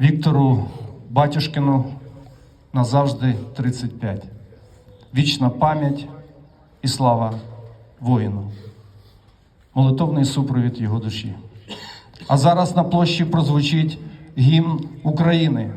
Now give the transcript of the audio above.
Віктору Батюшкину назавжди 35. Вічна пам'ять і слава воїну. Молитовний супровід його душі. А зараз на площі прозвучить гімн України.